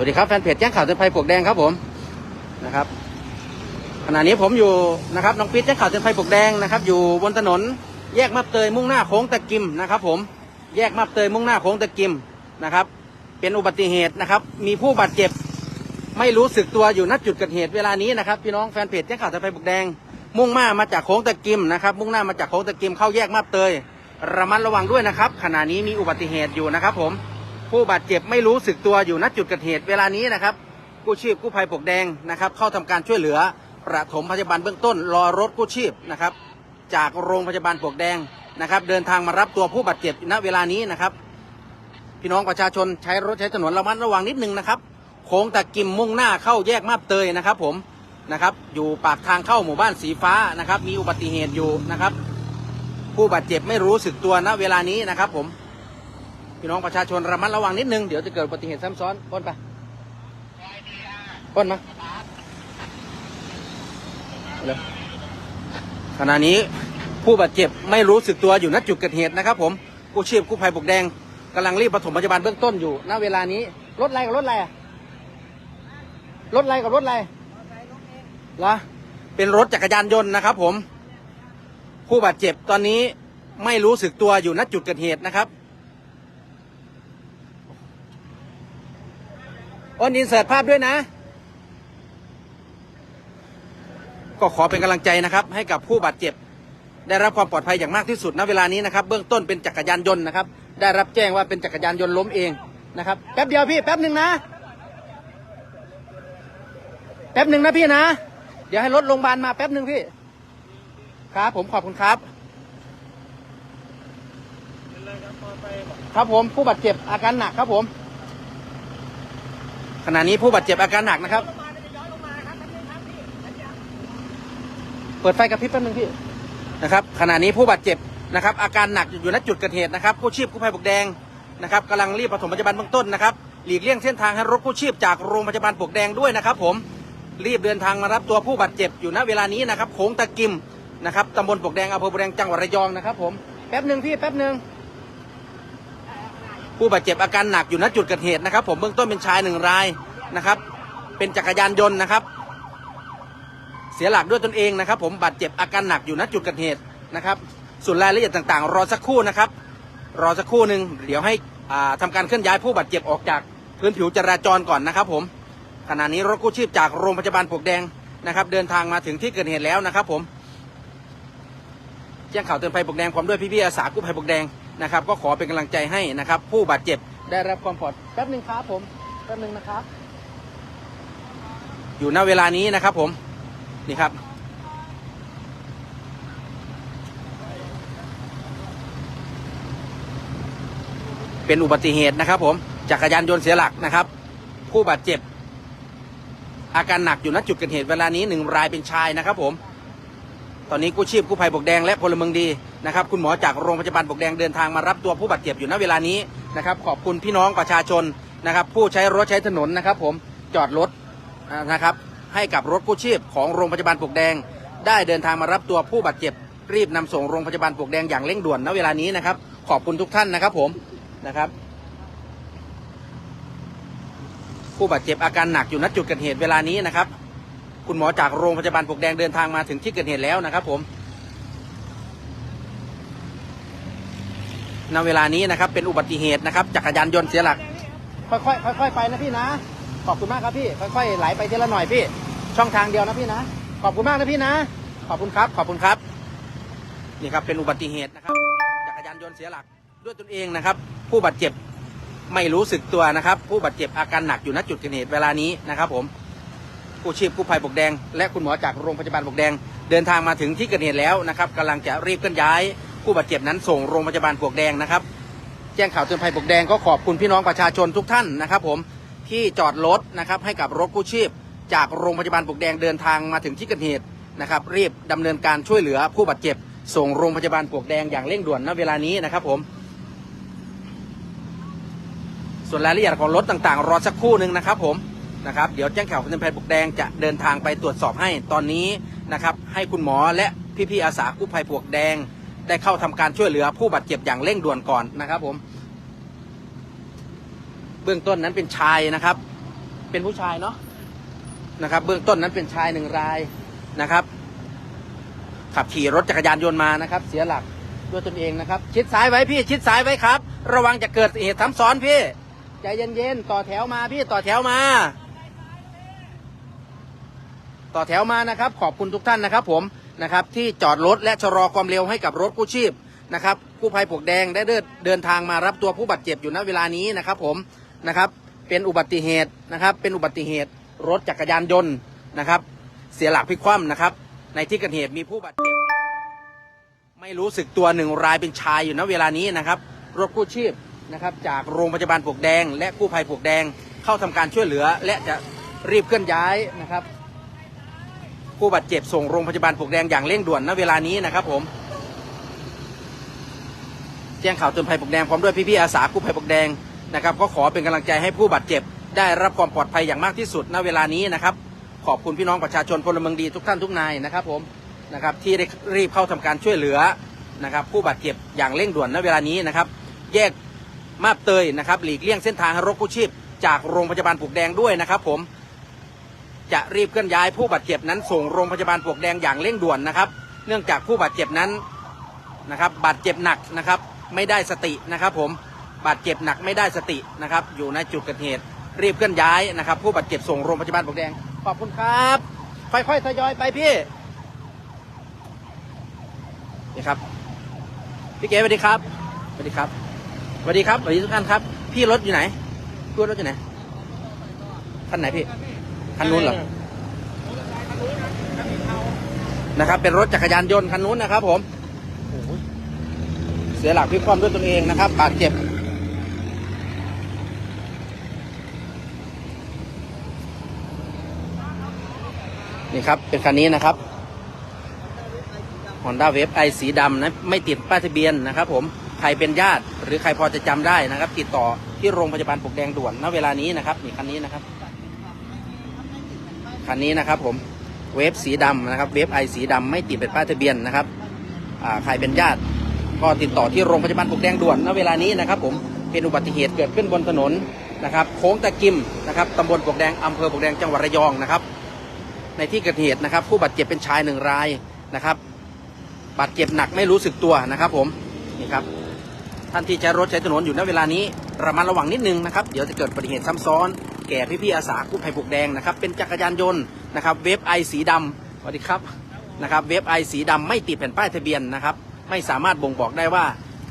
วัสดีครับแฟนเพจแจ้งข่าวเตือนภัยปลวกแดงครับผมนะครับขณะนี้ผมอยู่นะครับน้องปิ๊ดแจ้งข่าวเตือนภัยปลวกแดงนะครับ อยู่บนถนนแยกมาบเตยมุ่งหน้าโค้งตะกิมนะครับ ผมแยกมาบเตยมุ่งหน้าโค้งตะกิมนะครับ เป็นอุบัติเหตุนะครับ มีผู้บาดเจ็บไม่รู้สึกตัวอยู่ณจุดเกิดเหตุเวลานี้นะครับพี่น้องแฟนเพจแจ้งข่าวเตือนภัยปลวกแดง มุ่งหน้ามาจากโค้งตะกิมนะครับ มุ่งหน้ามาจากโค้งตะกิมเข้าแยกมาบเตยระมัดระวังด้วยนะครับ ขณะนี้มีอุบัติเหตุอยู่นะครับผม ผู้บาดเจ็บไม่รู้สึกตัวอยู่ณจุดเกิดเหตุเวลานี้นะครับ กู้ชีพกู้ภัยปกแดงนะครับ เข้าทำการช่วยเหลือประถมพยาบาลเบื้องต้น รอรถกู้ชีพนะครับ จากโรงพยาบาลปกแดงนะครับ เดินทางมารับตัวผู้บาดเจ็บณเวลานี้นะครับ พี่น้องประชาชนใช้รถใช้ถนนระมัดระวังนิดนึงนะครับ โค้งตะกิมมุ่งหน้าเข้าแยกมาบเตยนะครับผมนะครับ อยู่ปากทางเข้าหมู่บ้านสีฟ้านะครับ มีอุบัติเหตุอยู่นะครับ ผู้บาดเจ็บไม่รู้สึกตัวณเวลานี้นะครับผม พี่น้องประชาชนระมัดระวังนิดนึง เดี๋ยวจะเกิดอุบัติเหตุซ้ำซ้อนป้นไปป้นมาเร็วขณะนี้ผู้บาดเจ็บไม่รู้สึกตัวอยู่ณจุดเกิดเหตุนะครับ ผมกู้ชีพกู้ภัยปลวกแดงกำลังรีบปฐมพยาบาลเบื้องต้นอยู่ณเวลานี้รถอะไรกับรถอะไรอะรถอะไรกับรถอะไรเหรอเป็นรถจักรยานยนต์นะครับ ผม ผู้บาดเจ็บตอนนี้ไม่รู้สึกตัวอยู่ณจุดเกิดเหตุนะครับ อ้นอินเสิร์ตภาพด้วยนะ ก็ขอเป็นกำลังใจนะครับ ให้กับผู้บาดเจ็บ ได้รับความปลอดภัยอย่างมากที่สุดณเวลานี้นะครับ เบื้องต้นเป็นจักรยานยนต์นะครับ ได้รับแจ้งว่าเป็นจักรยานยนต์ล้มเองนะครับแป๊บเดียวพี่แป๊บหนึ่งนะแป๊บหนึ่งนะพี่นะ เดี๋ยวให้รถโรงพยาบาลมาแป๊บหนึ่งพี่ ครับ ผมขอบคุณครับครับผมผู้บาดเจ็บอาการหนักครับผม ขณะนี้ผู้บาดเจ็บอาการหนักนะครับ เปิดไฟกระพริบแป๊บนึงพี่นะครับ ขณะนี้ผู้บาดเจ็บนะครับ อาการหนักอยู่ณจุดเกิดเหตุนะครับกู้ชีพกู้ภัยปลวกแดงนะครับกำลังรีบปฐมพยาบาลเบื้องต้นนะครับหลีกเลี่ยงเส้นทางให้รถกู้ชีพจากโรงพยาบาลปวกแดงด้วยนะครับ ผมรีบเดินทางมารับตัวผู้บาดเจ็บอยู่ณเวลานี้นะครับโค้งตะกิมนะครับตำบลปวกแดงอำเภอปวกแดงจังหวัดระยองนะครับ ผมแป๊บหนึ่งพี่แป๊บหนึ่ง ผู้บาดเจ็บอาการหนักอยู่ณจุดเกิดเหตุนะครับ ผมเบื้องต้นเป็นชายหนึ่งรายนะครับ เป็นจักรยานยนต์นะครับ เสียหลักด้วยตนเองนะครับ ผมบาดเจ็บอาการหนักอยู่ณจุดเกิดเหตุนะครับ ส่วนรายละเอียดต่างๆ รอสักครู่นะครับ รอสักครู่หนึ่งเดี๋ยวให้อ่าทำการเคลื่อนย้ายผู้บาดเจ็บออกจากพื้นผิวจราจรก่อนนะครับ ผมขณะนี้รถกู้ชีพจากโรงพยาบาลปวกแดงนะครับ เดินทางมาถึงที่เกิดเหตุแล้วนะครับ ผมแจ้งข่าวเตือนภัยปวกแดงพร้อมด้วยพี่ๆอาสากู้ภัยปวกแดง นะครับ ก็ขอเป็นกำลังใจให้นะครับ ผู้บาดเจ็บได้รับความปลอดแป๊บหนึ่งครับผมแป๊บหนึ่งนะครับ อยู่ณเวลานี้นะครับ ผมนี่ครับเป็นอุบัติเหตุนะครับ ผมจักรยานยนต์เสียหลักนะครับ ผู้บาดเจ็บ อาการหนักอยู่ณจุดเกิดเหตุเวลานี้หนึ่งรายเป็นชายนะครับ ผม ตอนนี้กู้ชีพกู้ภัยบกแดงและพลเมืองดี นะครับคุณหมอจากโรงพยาบาลบกแดงเดินทางมารับตัวผู้บาดเจ็บอยู่ณเวลานี้นะครับขอบคุณพี่น้องประชาชนนะครับผู้ใช้รถใช้ถนนนะครับผมจอดรถนะครับให้กับรถกู้ชีพของโรงพยาบาลปลวกแดง ได้เดินทางมารับตัวผู้บาดเจ็บ รีบนำส่งโรงพยาบาลปลวกแดงอย่างเร่งด่วนณเวลานี้นะครับ ขอบคุณทุกท่านนะครับผมนะครับ ผู้บาดเจ็บอาการหนักอยู่ณจุดเกิดเหตุเวลานี้นะครับ คุณหมอจากโรงพยาบาลปลวกแดงเดินทางมาถึงที่เกิดเหตุแล้วนะครับผม ณเวลานี้นะครับ เป็นอุบัติเหตุนะครับจักรยานยนต์เสียหลัก ค่อยๆค่อยๆไปนะพี่นะ ขอบคุณมากครับพี่ ค่อยๆไหลไปทีละหน่อยพี่ ช่องทางเดียวนะพี่นะ ขอบคุณมากนะพี่นะ ขอบคุณครับ ขอบคุณครับ นี่ครับเป็นอุบัติเหตุนะครับจักรยานยนต์เสียหลักด้วยตนเองนะครับ ผู้บาดเจ็บไม่รู้สึกตัวนะครับ ผู้บาดเจ็บอาการหนักอยู่ณจุดเกิดเหตุเวลานี้นะครับ ผมกู้ชีพกู้ภัยบกแดง และคุณหมอจากโรงพยาบาลบกแดง เดินทางมาถึงที่เกิดเหตุแล้วนะครับกำลังจะรีบเคลื่อนย้าย ผู้บาดเจ็บนั้นส่งโรงพยาบาลบกแดงนะครับ แจ้งข่าวเตือนภัยบกแดงก็ขอบคุณพี่น้องประชาชนทุกท่านนะครับ ผมที่จอดรถนะครับให้กับรถกู้ชีพ จากโรงพยาบาลบกแดงเดินทางมาถึงที่เกิดเหตุนะครับ รีบดำเนินการช่วยเหลือผู้บาดเจ็บ ส่งโรงพยาบาลปลวกแดงอย่างเร่งด่วนณเวลานี้นะครับ ผม ส่วนรายละเอียดของรถต่างๆ รอสักครู่หนึ่งนะครับ ผมนะครับเดี๋ยวแจ้งข่าวคุณตำรวจบุกแดงจะเดินทางไปตรวจสอบให้ตอนนี้นะครับ ให้คุณหมอและพี่ๆอาสากู้ภัยปลวกแดง ได้เข้าทำการช่วยเหลือผู้บาดเจ็บอย่างเร่งด่วนก่อนนะครับ ผม เบื้องต้นนั้นเป็นชายนะครับ เป็นผู้ชายเนาะนะครับ เบื้องต้นนั้นเป็นชายหนึ่งรายนะครับ ขับขี่รถจักรยานยนต์มานะครับ เสียหลักด้วยตนเองนะครับ ชิดซ้ายไว้พี่ ชิดซ้ายไว้ครับ ระวังจะเกิดเหตุซ้ำซ้อนพี่ใจเย็นๆต่อแถวมาพี่ต่อแถวมา ต่อแถวมานะครับ ขอบคุณทุกท่านนะครับ ผม นะครับที่จอดรถและชะลอความเร็วให้กับรถกู้ชีพนะครับกู้ภัยปวกแดงได้เดินเดินทางมารับตัวผู้บาดเจ็บอยู่ณเวลานี้นะครับผมนะครับเป็นอุบัติเหตุนะครับเป็นอุบัติเหตุรถจักรยานยนต์นะครับ เสียหลักพลิกคว่ำนะครับ ในที่เกิดเหตุมีผู้บาดเจ็บ ไม่รู้สึกตัวหนึ่งรายเป็นชายอยู่ณเวลานี้นะครับ รถกู้ชีพนะครับ จากโรงพยาบาลปวกแดง และกู้ภัยปวกแดงเข้าทำการช่วยเหลือ และจะรีบเคลื่อนย้ายนะครับ ผู้บาดเจ็บส่งโรงพยาบาลปลวกแดงอย่างเร่งด่วนณเวลานี้นะครับผมแจ้งข่าวเตือนภัยปลวกแดงพร้อมด้วยพี่ๆอาสากู้ภัยปลวกแดงนะครับ ก็ขอเป็นกำลังใจให้ผู้บาดเจ็บ ได้รับความปลอดภัยอย่างมากที่สุดณเวลานี้นะครับ ขอบคุณพี่น้องประชาชนพลเมืองดีทุกท่านทุกนายนะครับผมนะครับที่ได้รีบเข้าทำการช่วยเหลือนะครับ ผู้บาดเจ็บอย่างเร่งด่วนณเวลานี้นะครับ แยกมาบเตยนะครับ หลีกเลี่ยงเส้นทางรถกู้ชีพ จากโรงพยาบาลปลวกแดงด้วยนะครับผม จะรีบเคลื่อนย้ายผู้บาดเจ็บนั้นส่งโรงพยาบาลปลวกแดงอย่างเร่งด่วนนะครับ เนื่องจากผู้บาดเจ็บนั้นนะครับบาดเจ็บหนักนะครับ ไม่ได้สตินะครับ ผมบาดเจ็บหนักไม่ได้สตินะครับ อยู่ในจุดเกิดเหตุ รีบเคลื่อนย้ายนะครับ ผู้บาดเจ็บส่งโรงพยาบาลปลวกแดงขอบคุณครับค่อยๆทยอยไปพี่นี่ครับพี่เก๋สวัสดีครับสวัสดีครับสวัสดีครับสวัสดีทุกท่านครับ พี่รถอยู่ไหนพี่รถอยู่ไหนคันไหนพี่ คันนู้นเหรอ นะครับ เป็นรถจักรยานยนต์คันนู้นนะครับ ผม เสียหลักพลิกคว่ำด้วยตนเองนะครับ บาดเจ็บ นี่ครับ เป็นคันนี้นะครับ Honda Wave i สีดำนะ ไม่ติดป้ายทะเบียนนะครับผม ใครเป็นญาติ หรือใครพอจะจำได้นะครับ ติดต่อที่โรงพยาบาลปกแดงด่วนณเวลานี้นะครับ นี่คันนี้นะครับ คันนี้นะครับผมเวฟสีดำนะครับ เวฟไอสีดำไม่ติดเป็นป้ายทะเบียนนะครับใครเป็นญาติ ก็ติดต่อที่โรงพยาบาลปลวกแดงด่วนณเวลานี้นะครับ ผมเป็นอุบัติเหตุเกิดขึ้นบนถนนนะครับโค้งตะกิมนะครับตำบลปลวกแดงอำเภอปลวกแดงจังหวัดระยองนะครับ ในที่เกิดเหตุนะครับ ผู้บาดเจ็บเป็นชายหนึ่งรายนะครับบาดเจ็บหนักไม่รู้สึกตัวนะครับ ผมนี่ครับท่านที่ใช้รถใช้ถนนอยู่ณเวลานี้ระมัดระวังนิดนึงนะครับ เดี๋ยวจะเกิดอุบัติเหตุซ้ำซ้อน แก่พี่ๆอาสากู้ภัยปลวกแดงนะครับเป็นจักรยานยนต์นะครับเวฟไอสีดำสวัสดีครับนะครับเวฟไอสีดำไม่ติดแผ่นป้ายทะเบียนนะครับ ไม่สามารถบ่งบอกได้ว่า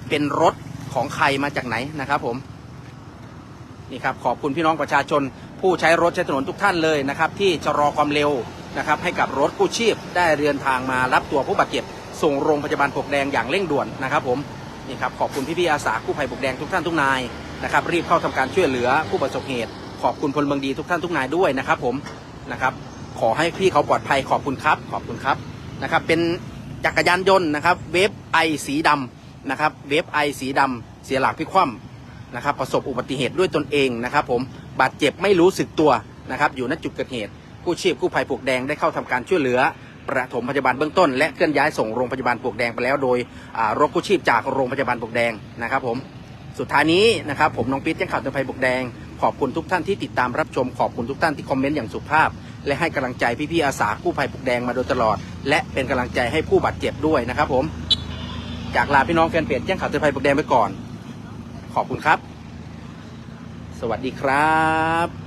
เป็นรถของใครมาจากไหนนะครับผมนี่ครับขอบคุณพี่น้องประชาชน ผู้ใช้รถใช้ถนนทุกท่านเลยนะครับ ที่ชะลอความเร็วนะครับ ให้กับรถกู้ชีพได้เดินทางมารับตัวผู้บาดเจ็บส่งโรงพยาบาลปกแดงอย่างเร่งด่วนนะครับ ผมนี่ครับขอบคุณพี่ๆอาสากู้ภัยปกแดงทุกท่านทุกนายนะครับ รีบเข้าทำการช่วยเหลือผู้ประสบเหตุ ขอบคุณพลเมืองดีทุกท่านทุกนายด้วยนะครับ ผมนะครับ ขอให้พี่เขาปลอดภัยขอบคุณครับ ขอบคุณครับนะครับ เป็นจักรยานยนต์นะครับเวฟไอสีดำนะครับ เวฟไอสีดำเสียหลักพลิกคว่ำนะครับ ประสบอุบัติเหตุด้วยตนเองนะครับ ผมบาดเจ็บไม่รู้สึกตัวนะครับ อยู่ณจุดเกิดเหตุกู้ชีพกู้ภัยปลวกแดงได้เข้าทำการช่วยเหลือประถมพยาบาลเบื้องต้น และเคลื่อนย้ายส่งโรงพยาบาลปลวกแดงไปแล้วโดยรถกู้ชีพจากโรงพยาบาลปลวกแดงนะครับ ผมสุดท้ายนี้นะครับผมน้องปิ๊ดแจ้งข่าวเตือนภัยปลวกแดง ขอบคุณทุกท่านที่ติดตามรับชม ขอบคุณทุกท่านที่คอมเมนต์อย่างสุภาพ และให้กำลังใจพี่ๆอาสากู้ภัยปุกแดงมาโดยตลอด และเป็นกำลังใจให้ผู้บาดเจ็บด้วยนะครับ ผม จากลาพี่น้องแฟนเพจแจ้งข่าวเตือนภัยปุกแดงไปก่อน ขอบคุณครับ สวัสดีครับ